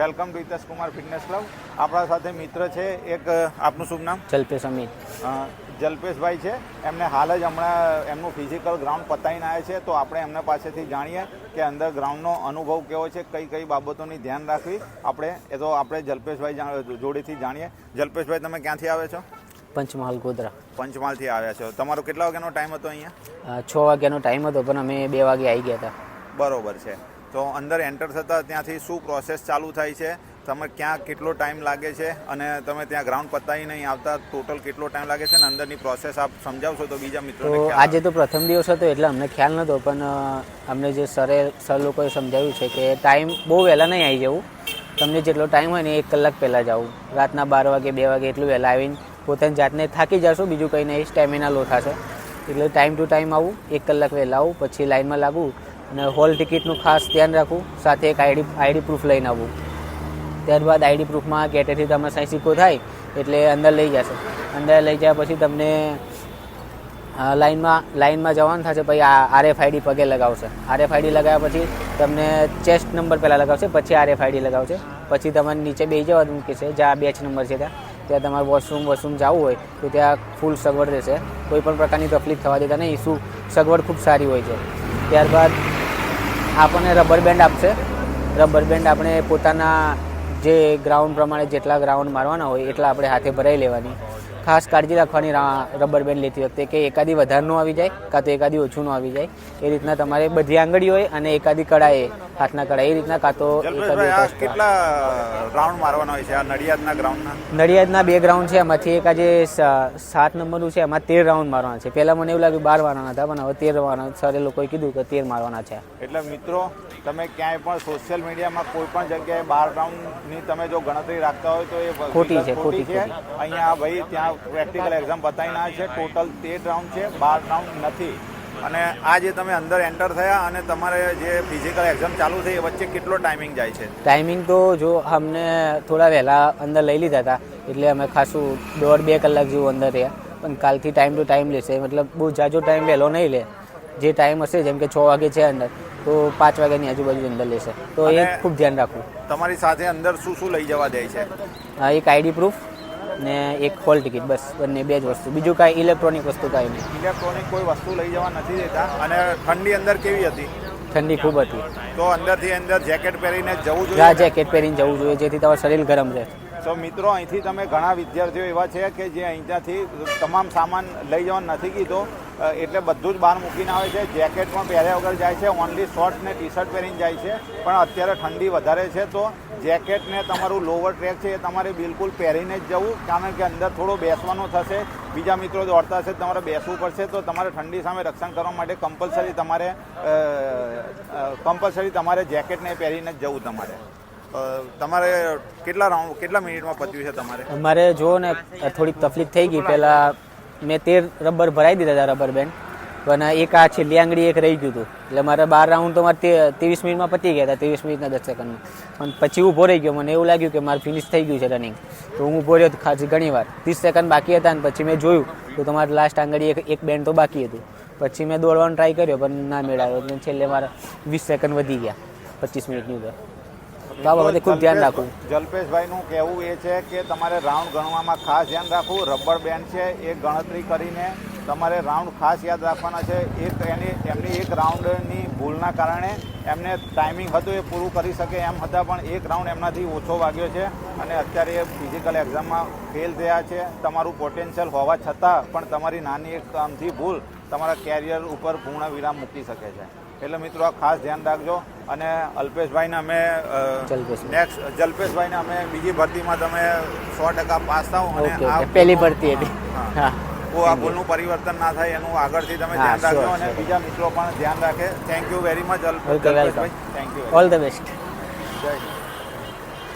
Welcome to Hitesh Kumar fitness club. આપણા સાથે મિત્ર છે એક આપનું શુભ નામ? જલ્પેશ અમિત જલ્પેશભાઈ છે. એમને હાલ જ હમણાં એમનું ફિઝિકલ ગ્રાઉન્ડ પતાવીને આવ્યા છે. તો આપણે એમના પાસેથી જાણીએ કે અંદર ગ્રાઉન્ડનો અનુભવ કેવો છે કઈ કઈ બાબતોની ધ્યાન રાખવી આપણે એ તો આપણે જલ્પેશભાઈ જોડેથી જાણીએ. જલ્પેશભાઈ તમે ક્યાંથી આવે છો? પંચમહાલ ગોધરા. પંચમહાલથી આવ્યા છો. તમારો કેટલા વાગ્યાનો ટાઈમ હતો અહીંયા? છ વાગ્યાનો ટાઈમ હતો પણ અમે બે વાગે આવી ગયા હતા. બરોબર છે. તો અંદર એન્ટર થતાં ત્યાંથી શું પ્રોસેસ ચાલુ થાય છે તમે ક્યાં કેટલો ટાઈમ લાગે છે અને તમે ત્યાં ગ્રાઉન્ડ પતાવી નહીં આવતા ટોટલ કેટલો ટાઈમ લાગે છે અને અંદરની પ્રોસેસ આપ સમજાવશો તો બીજા તો આજે તો પ્રથમ દિવસ હતો એટલે અમને ખ્યાલ નહોતો પણ અમને જે સરે સર લોકોએ સમજાવ્યું છે કે ટાઈમ બહુ વહેલા નહીં આવી જવું. તમને જેટલો ટાઈમ હોય ને એક કલાક પહેલાં જવું રાતના બાર વાગે બે વાગે એટલું વહેલા આવીને પોતાની જાતને થાકી જશો બીજું કંઈ નહીં સ્ટેમિના લો થશે. એટલે ટાઈમ ટુ ટાઈમ આવું એક કલાક વહેલા આવું પછી લાઇનમાં લાગવું અને હોલ ટિકિટનું ખાસ ધ્યાન રાખવું, સાથે એક આઈડી આઈડી પ્રૂફ લઈને આવવું. ત્યારબાદ આઈડી પ્રૂફમાં ગેટેથી તમારે સાંઈ સિક્કો થાય, એટલે અંદર લઈ જશે. અંદર લઈ જાય પછી તમને લાઇનમાં લાઈનમાં જવાનું થશે, પછી આ આરએફઆઈડી પગે લગાવશે. આરએફઆઈડી લગાવ્યા પછી તમને ચેસ્ટ નંબર પહેલાં લગાવશે, પછી આરએફઆઈડી લગાવશે. પછી તમારે નીચે બે જવાનું છે જ્યાં બેચ નંબર છે ત્યાં ત્યાં તમારે વોશરૂમ વોશરૂમ જવું હોય, તો ત્યાં ફૂલ સગવડ રહેશે. કોઈ પણ પ્રકારની તકલીફ થવા દેતા નહીં, શું સગવડ ખૂબ સારી હોય છે. ત્યારબાદ આપણને રબર બેન્ડ આપશે. રબર બેન્ડ આપણે પોતાના જે ગ્રાઉન્ડ પ્રમાણે જેટલા ગ્રાઉન્ડ મારવાના હોય એટલા આપણે હાથે ભરાઈ લેવાની. ખાસ કાળજી રાખવાની રબર બેન્ડ લેતી વખતે કે એકાદી વધારે ન આવી જાય, કાં તો એકાદી ઓછું ન આવી જાય. એ રીતના તમારે બધી આંગળીઓએ અને એકાદી કડાએ હાથના કડા એ રીતના કાં તો. કેટલા રાઉન્ડ મારવાના હોય છે? આ નડિયાદના ગ્રાઉન્ડના નડિયાદના બે ગ્રાઉન્ડ છે એમાંથી એક આજે સાત નંબરનું છે એમાં તેર રાઉન્ડ મારવાના છે. પહેલાં મને એવું લાગ્યું બાર મારવાના હતા પણ હવે તેર મારવાના સરે લોકોએ કીધું કે તેર મારવાના છે. એટલે મિત્રો તમે ક્યાંય પણ સોશિયલ મીડિયામાં કોઈ પણ જગ્યાએ બાર રાઉન્ડની તમે જો ગણતરી રાખતા હોય તો એ ખોટી છે, ખોટી, છે. અહીંયા ભાઈ ત્યાં પ્રેક્ટિકલ એક્ઝામ બતાવીને છે. ટોટલ તેર રાઉન્ડ છે બાર રાઉન્ડ નથી. અને આ જે તમે અંદર એન્ટર થયા અને તમારે જે ફિઝિકલ એક્ઝામ ચાલુ થઈ એ વચ્ચે કેટલો ટાઈમિંગ જાય છે? ટાઈમિંગ તો જો અમને થોડા વહેલા અંદર લઈ લીધા હતા એટલે અમે ખાસું દોઢ બે કલાક જેવું અંદર રહ્યા. પણ કાલથી ટાઈમ ટુ ટાઈમ લેશે મતલબ બહુ જાજો ટાઈમ વહેલો નહીં લે. જે ટાઈમ હશે જેમ કે છ વાગે છે અંદર તો પાંચ વાગ્યાની આજુબાજુ અંદર લેશે. તો એ ખૂબ ધ્યાન રાખવું. તમારી સાથે અંદર શું શું લઈ જવા દે છે? એક આઈડી પ્રૂફ ને એક હોલ ટિકિટ બસ બંને બે જ વસ્તુ. બીજું કાંઈ ઇલેક્ટ્રોનિક વસ્તુ કાંઈ નહીં. ઇલેક્ટ્રોનિક કોઈ વસ્તુ લઈ જવા નથી દેતા. અને ઠંડી અંદર કેવી હતી? ઠંડી ખૂબ હતી. તો અંદરથી અંદર જેકેટ પહેરીને જવું આ હા જેકેટ પહેરીને જવું જોઈએ જેથી તમારું શરીર ગરમ રહે. તો મિત્રો અહીંથી તમે ઘણા વિદ્યાર્થીઓ એવા છે કે જે અહીંયાથી તમામ સામાન લઈ જવાનું નથી કીધો. એટલે બધું જ બહાર મૂકીને આવે છે. જેકેટ પણ પહેર્યા વગર જાય છે. ઓનલી શોર્ટ્સ ને ટી શર્ટ પહેરીને જાય છે. પણ અત્યારે ઠંડી વધારે છે, તો જેકેટ ને તમારું લોવર ટ્રેક છે, એ તમારે બિલકુલ પહેરીને જ જવું. કારણ કે અંદર થોડો બેસવાનું થશે. બીજા મિત્રો દોડતા હશે, તમારે બેસવું પડશે. તો તમારે ઠંડી સામે રક્ષણ કરવા માટે કમ્પલસરી તમારે કમ્પલસરી તમારે જેકેટને પહેરીને જ જવું તમારે. તમારે કેટલા રાઉન્ડ કેટલા મિનિટમાં પત્યું છે તમારે? અમારે જો ને, થોડીક તકલીફ થઈ ગઈ. પહેલાં મેં તેર રબર ભરાઈ દીધા હતા રબર બેન્ડ પણ એક આ છેલ્લી આંગળી એક રહી ગયું હતું. એટલે મારા બાર રાઉન્ડ તો મારે ત્રેવીસ મિનિટમાં પતી ગયા હતા ત્રેવીસ મિનિટના દસ સેકન્ડમાં પણ પછી ઊભો રહી ગયો. મને એવું લાગ્યું કે મારે ફિનિશ થઈ ગયું છે રનિંગ તો હું ઊભો રહ્યો ખાસ ઘણી વાર. ત્રીસ સેકન્ડ બાકી હતા અને પછી મેં જોયું તો તમારે લાસ્ટ આંગળી એક એક બેન્ડ તો બાકી હતું. પછી મેં દોડવાનો ટ્રાય કર્યો પણ ના મેળવ્યો. એટલે છેલ્લે મારા વીસ સેકન્ડ વધી ગયા પચીસ મિનિટની અંદર. તો આ બાબતે ખૂબ ધ્યાન રાખવું. જલ્પેશભાઈનું કહેવું એ છે કે તમારે રાઉન્ડ ગણવામાં ખાસ ધ્યાન રાખવું. રબર બેન્ડ છે એ ગણતરી કરીને તમારે રાઉન્ડ ખાસ યાદ રાખવાના છે. એક એની એમની એક રાઉન્ડની ભૂલના કારણે એમને ટાઈમિંગ હતું એ પૂરું કરી શકે એમ હતા પણ એક રાઉન્ડ એમનાથી ઓછો વાગ્યો છે અને અત્યારે એ ફિઝિકલ એક્ઝામમાં ફેલ થયા છે. તમારું પોટેન્શિયલ હોવા છતાં પણ તમારી નાની એક કામથી ભૂલ તમારા કેરિયર ઉપર પૂર્ણ વિરામ મૂકી શકે છે. એટલે મિત્રો આ ખાસ ધ્યાન રાખજો. અને અલ્પેશભાઈને અમે નેક્સ્ટ જલ્પેશભાઈને અમે બીજી ભરતીમાં તમે સો ટકા પાસ થાવ અને આ પહેલી ભરતી હતી. હા. આ ભૂલનું પરિવર્તન ના થાય એનું આગળથી તમે ધ્યાન રાખજો અને બીજા મિત્રો પણ ધ્યાન રાખે. Thank you very much Alpeshbhai. Thank you all the best જય.